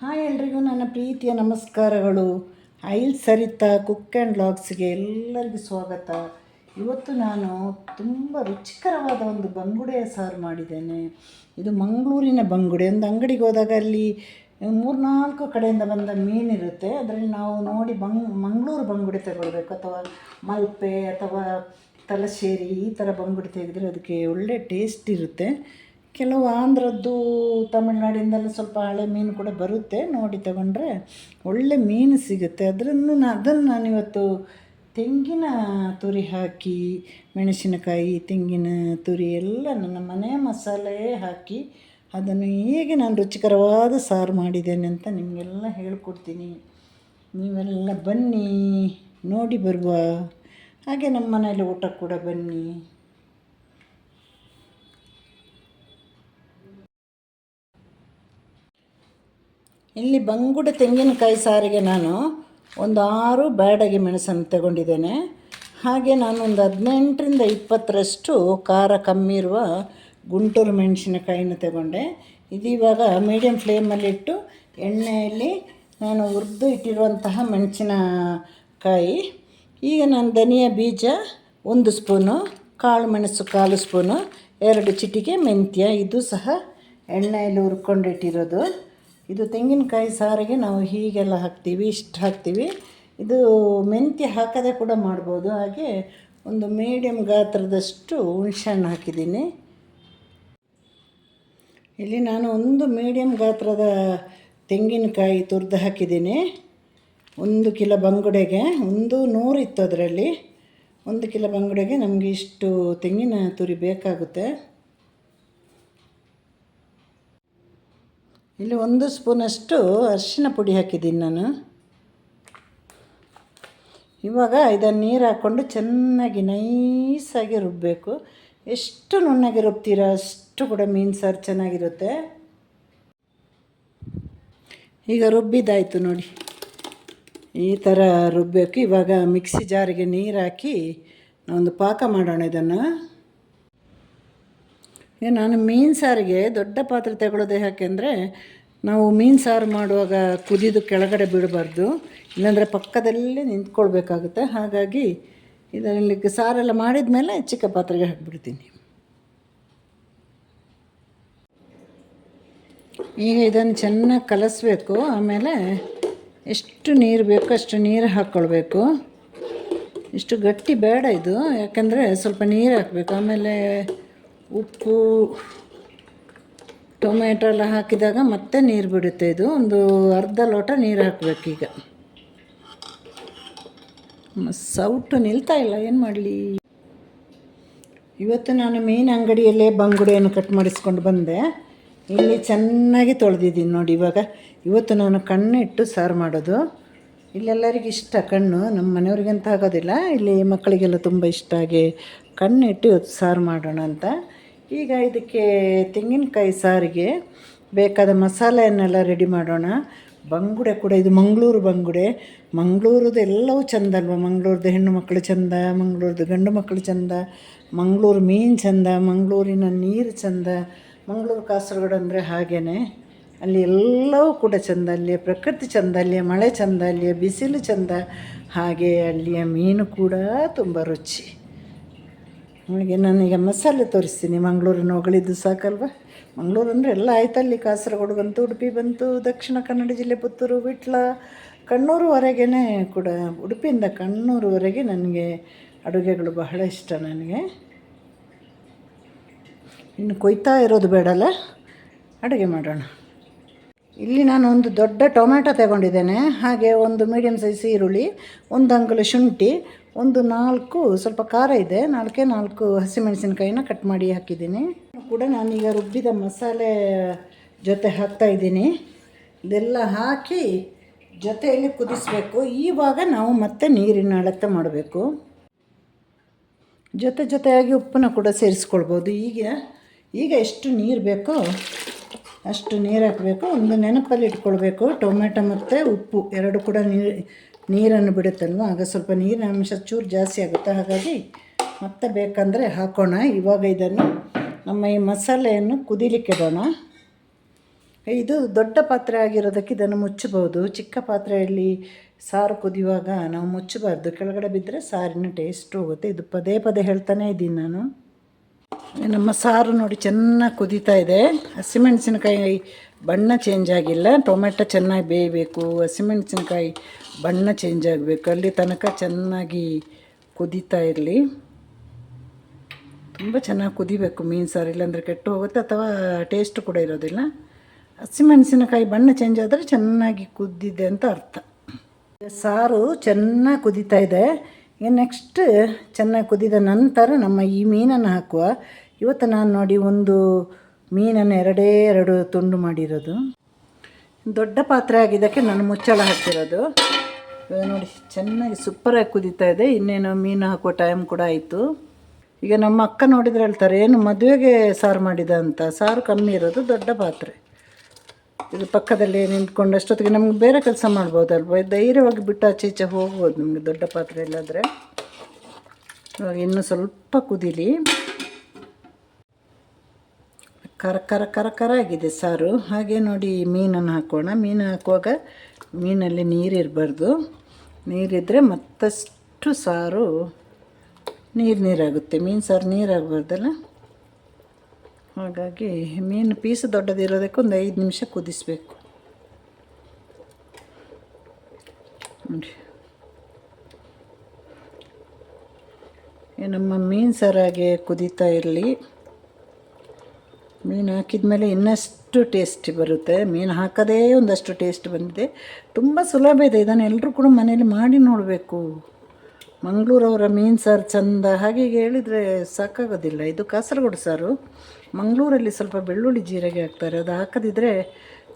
Hi ಎಲ್ರಿಗೂ ನನ್ನ ಪ್ರೀತಿಯ ನಮಸ್ಕಾರಗಳು. ಐಲ್ ಸರಿತಾ ಕುಕ್ ಆ್ಯಂಡ್ ಲಾಗ್ಸ್ಗೆ ಎಲ್ಲರಿಗೂ ಸ್ವಾಗತ. ಇವತ್ತು ನಾನು ತುಂಬ ರುಚಿಕರವಾದ ಒಂದು ಬಂಗುಡೆಯ ಸಾರು ಮಾಡಿದ್ದೇನೆ. ಇದು ಮಂಗಳೂರಿನ ಬಂಗುಡೆ. ಒಂದು ಅಂಗಡಿಗೆ ಹೋದಾಗ ಅಲ್ಲಿ ಮೂರ್ನಾಲ್ಕು ಕಡೆಯಿಂದ ಬಂದ ಮೀನಿರುತ್ತೆ ಅದರಲ್ಲಿ ನಾವು ನೋಡಿ ಬಂಗ್, ಮಂಗಳೂರು ಬಂಗುಡೆ ತಗೊಳ್ಬೇಕು. ಅಥವಾ ಮಲ್ಪೆ ಅಥವಾ ತಲಶೇರಿ ಈ ಥರ ಬಂಗುಡೆ ತೆಗೆದರೆ ಅದಕ್ಕೆ ಒಳ್ಳೆ ಟೇಸ್ಟ್ ಇರುತ್ತೆ. ಕೆಲವು ಆಂಧ್ರದ್ದು ತಮಿಳ್ನಾಡಿಂದಲೂ ಸ್ವಲ್ಪ ಹಳೆ ಮೀನು ಕೂಡ ಬರುತ್ತೆ. ನೋಡಿ ತಗೊಂಡ್ರೆ ಒಳ್ಳೆ ಮೀನು ಸಿಗುತ್ತೆ. ಅದನ್ನು ನಾನು ಅದನ್ನು ನಾನಿವತ್ತು ತೆಂಗಿನ ತುರಿ ಹಾಕಿ, ಮೆಣಸಿನಕಾಯಿ, ತೆಂಗಿನ ತುರಿ ಎಲ್ಲ ನನ್ನ ಮನೆಯ ಮಸಾಲೆ ಹಾಕಿ ಅದನ್ನು ಹೇಗೆ ನಾನು ರುಚಿಕರವಾದ ಸಾರು ಮಾಡಿದ್ದೇನೆ ಅಂತ ನಿಮಗೆಲ್ಲ ಹೇಳ್ಕೊಡ್ತೀನಿ. ನೀವೆಲ್ಲ ಬನ್ನಿ, ನೋಡಿ ಬರುವ ಹಾಗೆ ನಮ್ಮ ಮನೆಯಲ್ಲಿ ಊಟ ಕೂಡ ಬನ್ನಿ. ಇಲ್ಲಿ ಬಂಗುಡ ತೆಂಗಿನಕಾಯಿ ಸಾರಿಗೆ ನಾನು ಒಂದು ಆರು ಬ್ಯಾಡಗಿ ಮೆಣಸನ್ನು ತಗೊಂಡಿದ್ದೇನೆ. ಹಾಗೆ ನಾನು ಒಂದು ಹದಿನೆಂಟರಿಂದ ಇಪ್ಪತ್ತರಷ್ಟು ಖಾರ ಕಮ್ಮಿ ಇರುವ ಗುಂಟೂರು ಮೆಣಸಿನಕಾಯಿನ ತಗೊಂಡೆ. ಇದು ಇವಾಗ ಮೀಡಿಯಮ್ ಫ್ಲೇಮಲ್ಲಿಟ್ಟು ಎಣ್ಣೆಯಲ್ಲಿ ನಾನು ಹುರಿದು ಇಟ್ಟಿರುವಂತಹ ಮೆಣಸಿನಕಾಯಿ. ಈಗ ನಾನು ಧನಿಯಾ ಬೀಜ ಒಂದು ಸ್ಪೂನು, ಕಾಳು ಮೆಣಸು ಕಾಲು ಸ್ಪೂನು, ಎರಡು ಚಿಟಿಕೆ ಮೆಂತ್ಯ, ಇದು ಸಹ ಎಣ್ಣೆಯಲ್ಲಿ ಹುರ್ಕೊಂಡಿಟ್ಟಿರೋದು ಇದು ತೆಂಗಿನಕಾಯಿ ಸಾರಿಗೆ ನಾವು ಹೀಗೆಲ್ಲ ಹಾಕ್ತೀವಿ, ಇಷ್ಟು ಹಾಕ್ತೀವಿ. ಇದು ಮೆಂತ್ಯ ಹಾಕದೆ ಕೂಡ ಮಾಡ್ಬೋದು. ಹಾಗೆ ಒಂದು ಮೀಡಿಯಮ್ ಗಾತ್ರದಷ್ಟು ಹುಣಸೆಹಣ್ಣು ಹಾಕಿದ್ದೀನಿ. ಇಲ್ಲಿ ನಾನು ಒಂದು ಮೀಡಿಯಮ್ ಗಾತ್ರದ ತೆಂಗಿನಕಾಯಿ ತುರಿದು ಹಾಕಿದ್ದೀನಿ. ಒಂದು ಕಿಲೋ ಬಂಗುಡೆಗೆ, ಒಂದು ನೂರಿತ್ತು ಅದರಲ್ಲಿ. ಒಂದು ಕಿಲೋ ಬಂಗುಡೆಗೆ ನಮಗೆ ಇಷ್ಟು ತೆಂಗಿನ ತುರಿ ಬೇಕಾಗುತ್ತೆ. ಇಲ್ಲಿ ಒಂದು ಸ್ಪೂನಷ್ಟು ಅರಿಶಿನ ಪುಡಿ ಹಾಕಿದ್ದೀನಿ ನಾನು. ಇವಾಗ ಇದನ್ನು ನೀರು ಹಾಕ್ಕೊಂಡು ಚೆನ್ನಾಗಿ ನೈಸಾಗಿ ರುಬ್ಬಬೇಕು ಎಷ್ಟು ನುಣ್ಣಗೆ ರುಬ್ತೀರ ಅಷ್ಟು ಕೂಡ ಮೀನು ಸಾರು ಚೆನ್ನಾಗಿರುತ್ತೆ. ಈಗ ರುಬ್ಬಿದ್ದಾಯಿತು ನೋಡಿ. ಈ ಥರ ರುಬ್ಬಬೇಕು ಇವಾಗ ಮಿಕ್ಸಿ ಜಾರಿಗೆ ನೀರು ಹಾಕಿ ಒಂದು ಪಾಕ ಮಾಡೋಣ ಇದನ್ನು. ನಾನು ಮೀನು ಸಾರಿಗೆ ದೊಡ್ಡ ಪಾತ್ರೆ ತಗೊಳ್ಳೋದೇ ಯಾಕೆಂದರೆ ನಾವು ಮೀನು ಸಾರು ಮಾಡುವಾಗ ಕುದಿದು ಕೆಳಗಡೆ ಬಿಡಬಾರ್ದು, ಇಲ್ಲಾಂದರೆ ಪಕ್ಕದಲ್ಲೇ ನಿಂತ್ಕೊಳ್ಬೇಕಾಗುತ್ತೆ. ಹಾಗಾಗಿ ಇದರಲ್ಲಿ ಸಾರೆಲ್ಲ ಮಾಡಿದ ಮೇಲೆ ಚಿಕ್ಕ ಪಾತ್ರೆಗೆ ಹಾಕಿಬಿಡ್ತೀನಿ. ಈಗ ಇದನ್ನು ಚೆನ್ನಾಗಿ ಕಲಸಬೇಕು. ಆಮೇಲೆ ಎಷ್ಟು ನೀರು ಬೇಕೋ ಅಷ್ಟು ನೀರು ಹಾಕ್ಕೊಳ್ಬೇಕು. ಇಷ್ಟು ಗಟ್ಟಿ ಬೇಡ ಇದು, ಯಾಕಂದರೆ ಸ್ವಲ್ಪ ನೀರು ಹಾಕಬೇಕು. ಆಮೇಲೆ ಉಪ್ಪು ಟೊಮೆಟೊ ಎಲ್ಲ ಹಾಕಿದಾಗ ಮತ್ತೆ ನೀರು ಬಿಡುತ್ತೆ. ಇದು ಒಂದು ಅರ್ಧ ಲೋಟ ನೀರು ಹಾಕಬೇಕೀಗ. ಸೌಟು ನಿಲ್ತಾ ಇಲ್ಲ, ಏನು ಮಾಡಲಿ? ಇವತ್ತು ನಾನು ಮೀನು ಅಂಗಡಿಯಲ್ಲೇ ಬಂಗುಡೆಯನ್ನು ಕಟ್ ಮಾಡಿಸ್ಕೊಂಡು ಬಂದೆ. ಇಲ್ಲಿ ಚೆನ್ನಾಗಿ ತೊಳೆದಿದ್ದೀನಿ ನೋಡಿ ಇವಾಗ. ಇವತ್ತು ನಾನು ಕಣ್ಣಿಟ್ಟು ಸಾರು ಮಾಡೋದು. ಇಲ್ಲೆಲ್ಲರಿಗೂ ಇಷ್ಟ ಕಣ್ಣು, ನಮ್ಮ ಮನೆಯವ್ರಿಗಂತ ಆಗೋದಿಲ್ಲ. ಇಲ್ಲಿ ಮಕ್ಕಳಿಗೆಲ್ಲ ತುಂಬ ಇಷ್ಟ. ಆಗಿ ಕಣ್ಣಿಟ್ಟು ಇವತ್ತು ಸಾರು ಮಾಡೋಣ ಅಂತ. ಈಗ ಇದಕ್ಕೆ ತೆಂಗಿನಕಾಯಿ ಸಾರಿಗೆ ಬೇಕಾದ ಮಸಾಲೆಯನ್ನೆಲ್ಲ ರೆಡಿ ಮಾಡೋಣ. ಬಂಗುಡೆ ಕೂಡ, ಇದು ಮಂಗಳೂರು ಬಂಗುಡೆ. ಮಂಗಳೂರದ್ದು ಎಲ್ಲವೂ ಚೆಂದ ಅಲ್ವಾ? ಮಂಗಳೂರದ್ದು ಹೆಣ್ಣು ಮಕ್ಕಳು ಚೆಂದ, ಮಂಗಳೂರದ್ದು ಗಂಡು ಮಕ್ಕಳು ಚೆಂದ, ಮಂಗಳೂರು ಮೀನು ಚಂದ, ಮಂಗಳೂರಿನ ನೀರು ಚೆಂದ, ಮಂಗಳೂರು ಕಾಸರಗೋಡು ಅಂದರೆ ಹಾಗೇ ಅಲ್ಲಿ ಎಲ್ಲವೂ ಕೂಡ ಚೆಂದ ಅಲ್ಲಿಯ ಪ್ರಕೃತಿ ಚಂದ ಅಲ್ಲಿಯ ಮಳೆ ಚೆಂದ ಅಲ್ಲಿಯ ಬಿಸಿಲು ಚೆಂದ, ಹಾಗೆ ಅಲ್ಲಿಯ ಮೀನು ಕೂಡ ತುಂಬ ರುಚಿ. ನನಗೆ ನಾನೀಗ ಮಸಾಲೆ ತೋರಿಸ್ತೀನಿ. ಮಂಗಳೂರಿನ ಹೊಗಳಿದ್ದು ಸಾಕಲ್ವ? ಮಂಗಳೂರು ಅಂದರೆ ಎಲ್ಲ ಆಯ್ತಲ್ಲಿ. ಕಾಸರಗೋಡು ಬಂತು ಉಡುಪಿ ಬಂತು, ದಕ್ಷಿಣ ಕನ್ನಡ ಜಿಲ್ಲೆ ಪುತ್ತೂರು, ವಿಟ್ಲ ಕಣ್ಣೂರುವರೆಗೇ ಕೂಡ ಉಡುಪಿಯಿಂದ ಕಣ್ಣೂರುವರೆಗೆ ನನಗೆ ಅಡುಗೆಗಳು ಬಹಳ ಇಷ್ಟ ನನಗೆ. ಇನ್ನು ಕೊಯ್ತಾ ಇರೋದು ಬೇಡಲ್ಲ? ಅಡುಗೆ ಮಾಡೋಣ. ಇಲ್ಲಿ ನಾನು ಒಂದು ದೊಡ್ಡ ಟೊಮ್ಯಾಟೊ ತಗೊಂಡಿದ್ದೇನೆ. ಹಾಗೆ ಒಂದು ಮೀಡಿಯಮ್ ಸೈಜ್ ಈರುಳ್ಳಿ, ಒಂದು ಅಂಗುಲ ಶುಂಠಿ ಒಂದು ನಾಲ್ಕು, ಸ್ವಲ್ಪ ಖಾರ ಇದೆ. ನಾಲ್ಕೇ ನಾಲ್ಕು ಹಸಿಮೆಣಸಿನಕಾಯಿನ ಕಟ್ ಮಾಡಿ ಹಾಕಿದ್ದೀನಿ. ಕೂಡ ನಾನೀಗ ರುಬ್ಬಿದ ಮಸಾಲೆ ಜೊತೆ ಹಾಕ್ತಾ ಇದ್ದೀನಿ. ಇದೆಲ್ಲ ಹಾಕಿ ಜೊತೆಯಲ್ಲಿ ಕುದಿಸಬೇಕು. ಈವಾಗ ನಾವು ಮತ್ತೆ ನೀರಿನ ಅಳತೆ ಮಾಡಬೇಕು. ಜೊತೆ ಜೊತೆಯಾಗಿ ಉಪ್ಪನ್ನ ಕೂಡ ಸೇರಿಸ್ಕೊಳ್ಬೋದು. ಈಗ ಈಗ ಎಷ್ಟು ನೀರು ಬೇಕೋ ಅಷ್ಟು ನೀರು ಹಾಕಬೇಕು. ಒಂದು ನೆನಪಲ್ಲಿ ಇಟ್ಕೊಳ್ಬೇಕು. ಟೊಮೆಟೊ ಮತ್ತು ಉಪ್ಪು. ಎರಡು ಕೂಡ ನೀರು ನೀರನ್ನು ಬಿಡುತ್ತಲ್ವ? ಆಗ ಸ್ವಲ್ಪ ನೀರಿನ ಅಂಶ ಚೂರು ಜಾಸ್ತಿ ಆಗುತ್ತೆ. ಹಾಗಾಗಿ ಮತ್ತೆ ಬೇಕಂದರೆ ಹಾಕೋಣ. ಇವಾಗ ಇದನ್ನು ನಮ್ಮ ಈ ಮಸಾಲೆಯನ್ನು ಕುದಿಲಿಕ್ಕೆ ಇಡೋಣ. ಇದು ದೊಡ್ಡ ಪಾತ್ರೆ ಆಗಿರೋದಕ್ಕೆ ಇದನ್ನು ಮುಚ್ಚಬಹುದು. ಚಿಕ್ಕ ಪಾತ್ರೆಯಲ್ಲಿ ಸಾರು ಕುದಿಯುವಾಗ ನಾವು ಮುಚ್ಚಬಾರ್ದು. ಕೆಳಗಡೆ ಬಿದ್ದರೆ ಸಾರಿನ ಟೇಸ್ಟ್ ಹೋಗುತ್ತೆ. ಇದು ಪದೇ ಪದೇ ಹೇಳ್ತಾನೆ ಇದ್ದೀನಿ ನಾನು. ನಮ್ಮ ಸಾರು ನೋಡಿ ಚೆನ್ನಾಗಿ ಕುದೀತಾ ಇದೆ. ಹಸಿಮೆಣಸಿನಕಾಯಿ ಬಣ್ಣ ಚೇಂಜ್ ಆಗಿಲ್ಲ. ಟೊಮೆಟೊ ಚೆನ್ನಾಗಿ ಬೇಯಬೇಕು. ಹಸಿಮೆಣಸಿನ್ಕಾಯಿ ಬಣ್ಣ ಚೇಂಜ್ ಆಗಬೇಕು. ಅಲ್ಲಿ ತನಕ ಚೆನ್ನಾಗಿ ಕುದೀತಾ ಇರಲಿ. ತುಂಬ ಚೆನ್ನಾಗಿ ಕುದಿಬೇಕು ಮೀನು ಸಾರು ಇಲ್ಲಾಂದರೆ ಕೆಟ್ಟು ಹೋಗುತ್ತೆ ಅಥವಾ ಟೇಸ್ಟ್ ಕೂಡ ಇರೋದಿಲ್ಲ. ಹಸಿಮೆಣಸಿನಕಾಯಿ ಬಣ್ಣ ಚೇಂಜ್ ಆದರೆ ಚೆನ್ನಾಗಿ ಕುದ್ದಿದೆ ಅಂತ ಅರ್ಥ. ಸಾರು ಚೆನ್ನಾಗಿ ಕುದೀತಾ ಇದೆ. ನೆಕ್ಸ್ಟ್ ಚೆನ್ನಾಗಿ ಕುದಿದ ನಂತರ ನಮ್ಮ ಈ ಮೀನನ್ನು ಹಾಕುವ. ಇವತ್ತು ನಾನು ನೋಡಿ ಒಂದು ಮೀನನ್ನು ಎರಡೇ ಎರಡು ತುಂಡು ಮಾಡಿರೋದು. ದೊಡ್ಡ ಪಾತ್ರೆ ಆಗಿದ್ದಕ್ಕೆ ನಾನು ಮುಚ್ಚಳ ಹಾಕಿರೋದು ನೋಡಿ, ಚೆನ್ನಾಗಿ ಸೂಪರಾಗಿ ಕುದೀತಾ ಇದೆ. ಇನ್ನೇನು ಮೀನು ಹಾಕೋ ಟೈಮ್ ಕೂಡ ಆಯಿತು. ಈಗ ನಮ್ಮ ಅಕ್ಕ ನೋಡಿದ್ರೆ ಹೇಳ್ತಾರೆ, ಏನು ಮದುವೆಗೆ ಸಾರು ಮಾಡಿದ ಅಂತ? ಸಾರು ಕಮ್ಮಿ ಇರೋದು, ದೊಡ್ಡ ಪಾತ್ರೆ. ಇದು ಪಕ್ಕದಲ್ಲಿ ನಿಂತ್ಕೊಂಡು ಅಷ್ಟೊತ್ತಿಗೆ ನಮ್ಗೆ ಬೇರೆ ಕೆಲಸ ಮಾಡ್ಬೋದಲ್ವ? ಧೈರ್ಯವಾಗಿ ಬಿಟ್ಟು ಆಚೆ ಈಚೆ ಹೋಗ್ಬೋದು ನಮಗೆ ದೊಡ್ಡ ಪಾತ್ರೆ ಇಲ್ಲಾದರೆ. ಇವಾಗ ಇನ್ನೂ ಸ್ವಲ್ಪ ಕುದೀಲಿ. ಕರ ಕರ ಕರ ಕರ ಆಗಿದೆ ಸಾರು. ಹಾಗೆ ನೋಡಿ ಮೀನನ್ನು ಹಾಕೋಣ. ಮೀನು ಹಾಕುವಾಗ ಮೀನಲ್ಲಿ ನೀರಿರಬಾರ್ದು. ನೀರಿದ್ದರೆ ಮತ್ತಷ್ಟು ಸಾರು ನೀರು ನೀರಾಗುತ್ತೆ. ಮೀನು ಸಾರು ನೀರಾಗಬಾರ್ದಲ್ಲ? ಹಾಗಾಗಿ ಮೀನು ಪೀಸ್ ದೊಡ್ಡದಿರೋದಕ್ಕೆ ಒಂದು ಐದು ನಿಮಿಷ ಕುದಿಸ್ಬೇಕು. ನೋಡಿ. ನಮ್ಮ ಮೀನು ಸಾರಾಗೆ ಕುದೀತಾ ಇರಲಿ. ಮೀನು ಹಾಕಿದ ಮೇಲೆ ಇನ್ನಷ್ಟು ಟೇಸ್ಟ್ ಬರುತ್ತೆ. ಮೀನು ಹಾಕೋದೇ ಒಂದಷ್ಟು ಟೇಸ್ಟ್ ಬಂದಿದೆ. ತುಂಬ ಸುಲಭ ಇದೆ. ಇದನ್ನು ಎಲ್ಲರೂ ಕೂಡ ಮನೇಲಿ ಮಾಡಿ ನೋಡಬೇಕು. ಮಂಗಳೂರವರ ಮೀನು ಸಾರು ಚಂದ. ಹಾಗೆ ಹೇಳಿದರೆ ಸಾಕಾಗೋದಿಲ್ಲ. ಇದು ಕಾಸರಗೋಡು ಸಾರು. ಮಂಗಳೂರಲ್ಲಿ ಸ್ವಲ್ಪ ಬೆಳ್ಳುಳ್ಳಿ ಜೀರಿಗೆ ಹಾಕ್ತಾರೆ. ಅದು ಹಾಕದಿದ್ದರೆ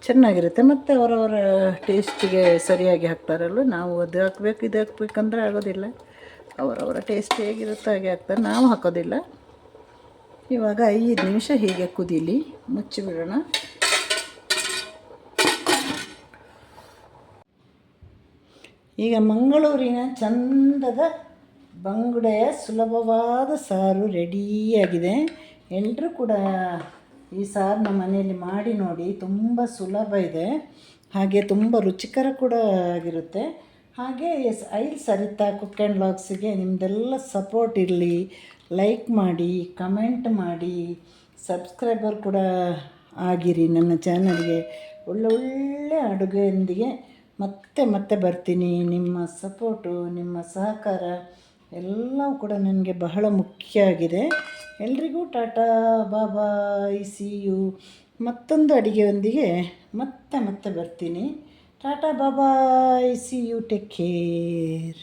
ಚೆನ್ನಾಗಿರುತ್ತೆ. ಮತ್ತು ಅವರವರ ಟೇಸ್ಟಿಗೆ ಸರಿಯಾಗಿ ಹಾಕ್ತಾರಲ್ಲ ನಾವು ಅದು ಹಾಕಬೇಕು, ಇದು ಹಾಕ್ಬೇಕಂದ್ರೆ ಆಗೋದಿಲ್ಲ. ಅವರವರ ಟೇಸ್ಟ್ ಹೇಗಿರುತ್ತೋ ಹಾಗೆ ಹಾಕ್ತಾರೆ. ನಾವು ಹಾಕೋದಿಲ್ಲ. ಇವಾಗ ಐದು ನಿಮಿಷ ಹೀಗೆ ಕುದೀಲಿ ಮುಚ್ಚಿಬಿಡೋಣ ಈಗ ಮಂಗಳೂರಿನ ಚಂದದ ಬಂಗುಡೆಯ ಸುಲಭವಾದ ಸಾರು ರೆಡಿಯಾಗಿದೆ. ಎಲ್ಲರೂ ಕೂಡ ಈ ಸಾರನ್ನ ಮನೆಯಲ್ಲಿ ಮಾಡಿ ನೋಡಿ, ತುಂಬ ಸುಲಭ ಇದೆ. ಹಾಗೆ ತುಂಬ ರುಚಿಕರ ಕೂಡ ಆಗಿರುತ್ತೆ. ಹಾಗೆ S, L Sarita cook and ಲಾಗ್ಸಿಗೆ ನಿಮ್ಮದೆಲ್ಲ ಸಪೋರ್ಟ್ ಇರಲಿ. ಲೈಕ್ ಮಾಡಿ ಕಮೆಂಟ್ ಮಾಡಿ ಸಬ್ಸ್ಕ್ರೈಬರ್ ಕೂಡ ಆಗಿರಿ ನನ್ನ ಚಾನಲ್ಗೆ ಒಳ್ಳೊಳ್ಳೆ ಅಡುಗೆಯೊಂದಿಗೆ ಮತ್ತೆ ಮತ್ತೆ ಬರ್ತೀನಿ. ನಿಮ್ಮ ಸಪೋರ್ಟು ನಿಮ್ಮ ಸಹಕಾರ ಎಲ್ಲವೂ ಕೂಡ ನನಗೆ ಬಹಳ ಮುಖ್ಯ ಆಗಿದೆ. ಎಲ್ರಿಗೂ ಟಾಟಾ ಬಾಬಾಯ್ ಸಿ ಯು ಮತ್ತೊಂದು ಅಡುಗೆಯೊಂದಿಗೆ ಮತ್ತೆ ಮತ್ತೆ ಬರ್ತೀನಿ. Ta ta bye bye see you take care